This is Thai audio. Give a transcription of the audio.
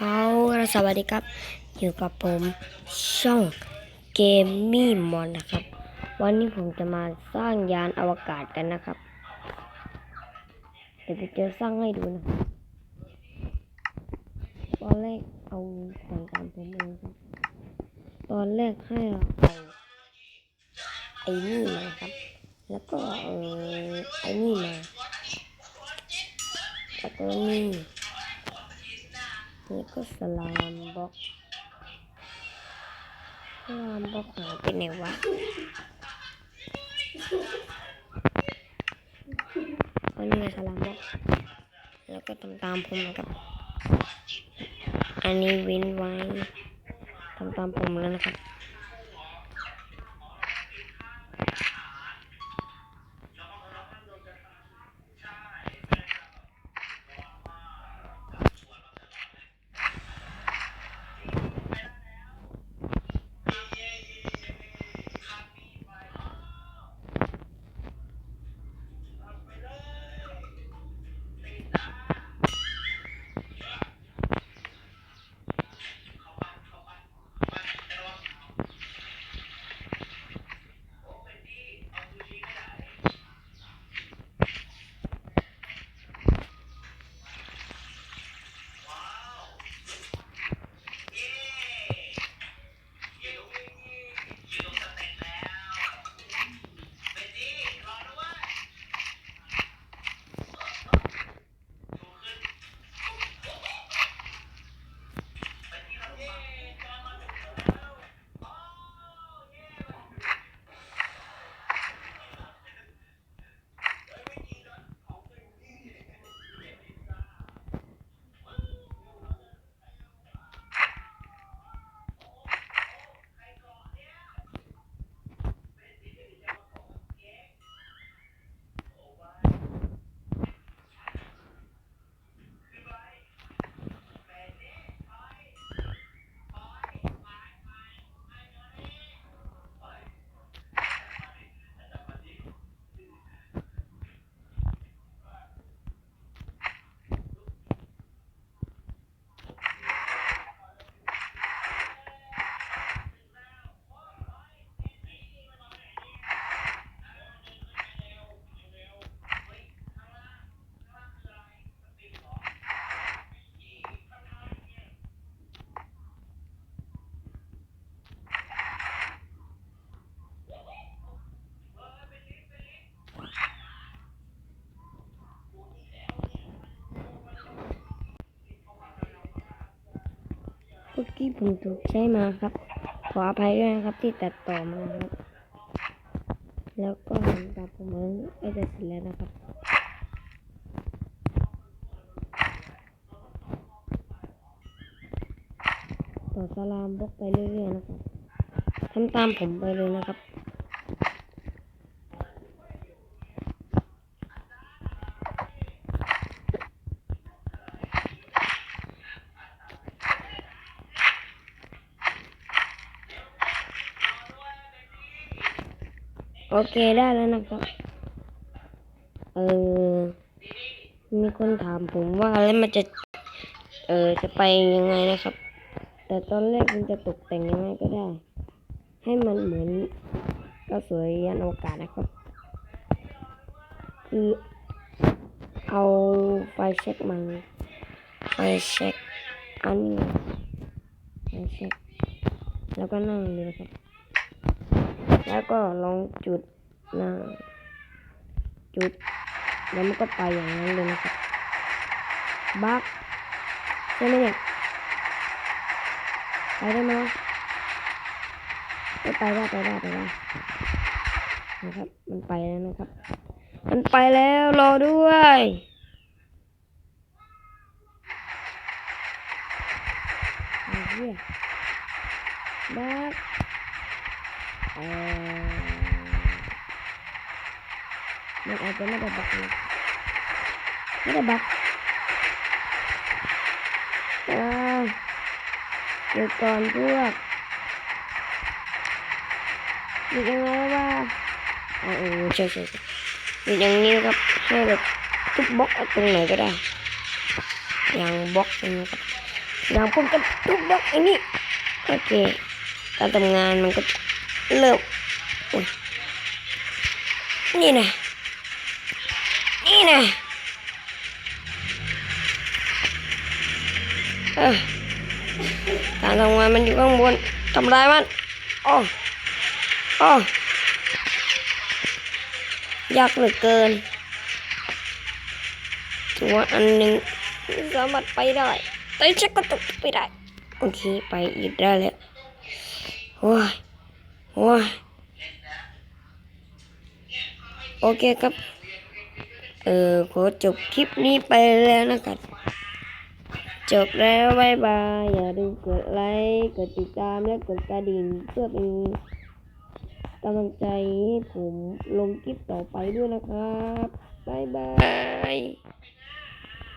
เอาละสวัสดีครับ อยู่กับผมช่องเกมมี่มอนนะครับ วันนี้ผมจะมาสร้างยานอวกาศกันนะครับ เดี๋ยวไปเจอสร้างให้ดูนะตอนแรกเอาแต่งตามผมเองครับ ตอนแรกให้เราเอาไอ้นี่มาครับ แล้วก็เออไอ้นี่มาแล้วก็นี่ นี่ก็สลามบล็อกสลามบล็อกหายไปไหนวะอันนี้ไงสลามบล็อกแล้วก็ตามตามผมนะครับ อันนี้วินไว้ตามตามผมแล้วนะครับ มื่อกี้ผมถูกใช้มาครับ ขออภัยด้วยนะครับที่ตัดต่อมาครับ แล้วก็ทำตามผมนั้นก็จะเสร็จแล้วนะครับต่อสลามบล็อกไปเรื่อยๆนะครับทำตามผมไปเลยนะครับ โอเคได้แล้วนะครับ เออ มีคนถามผมว่าแล้วมันจะ เออจะไปยังไงนะครับ แต่ตอนแรกมันจะตกแต่งยังไงก็ได้ ให้มันเหมือนกระสวยยานอวกาศนะครับ คือเอาไฟเช็คมาไฟเช็คอันนี้ไฟเช็คแล้วก็นั่งเลยครับ แล้วก็ลองจุดนะจุด แล้วมันก็ไปอย่างนั้นเลยนะครับบักใช่ไหมเนี่ยไปได้ไหมไปได้ไปได้ไปได้นะครับ มันไปแล้วนะครับ มันไปแล้วรอด้วยไอ้เหี้ยบัก เออมันอาจจะไม่ได้บักนะไม่ได้บักอ่าเดี๋ยวก่อนพวกอยู่ยังไงวะอ๋อ เออใช่ใช่ใช่อยู่อย่างนี้ครับให้แบบทุกบล็อกเอาตรงไหนก็ได้อย่างบล็อกตรงนี้ครับอย่างผมจะทุบบล็อกไอ้นี่โอเคการทำงานมันก็เริ่มนี่นะนี่นะอการทำงานมันอยู่ข้างบนทำลายมันอ๋ออ๋อยากเหลือเกินถือว่าอันหนึ่งสามารถไปได้แต่ฉันก็ตกไปได้ โอเค ไปอีกได้แล้วโอ้ย โอ้ยโอเคครับ เออขอจบคลิปนี้ไปแล้วนะครับจบแล้วบายบาย อย่าลืมกดไลค์กดติดตามและกดกระดิ่งเพื่อเป็นกำลังใจให้ผมลงคลิปต่อไปด้วยนะครับบายบาย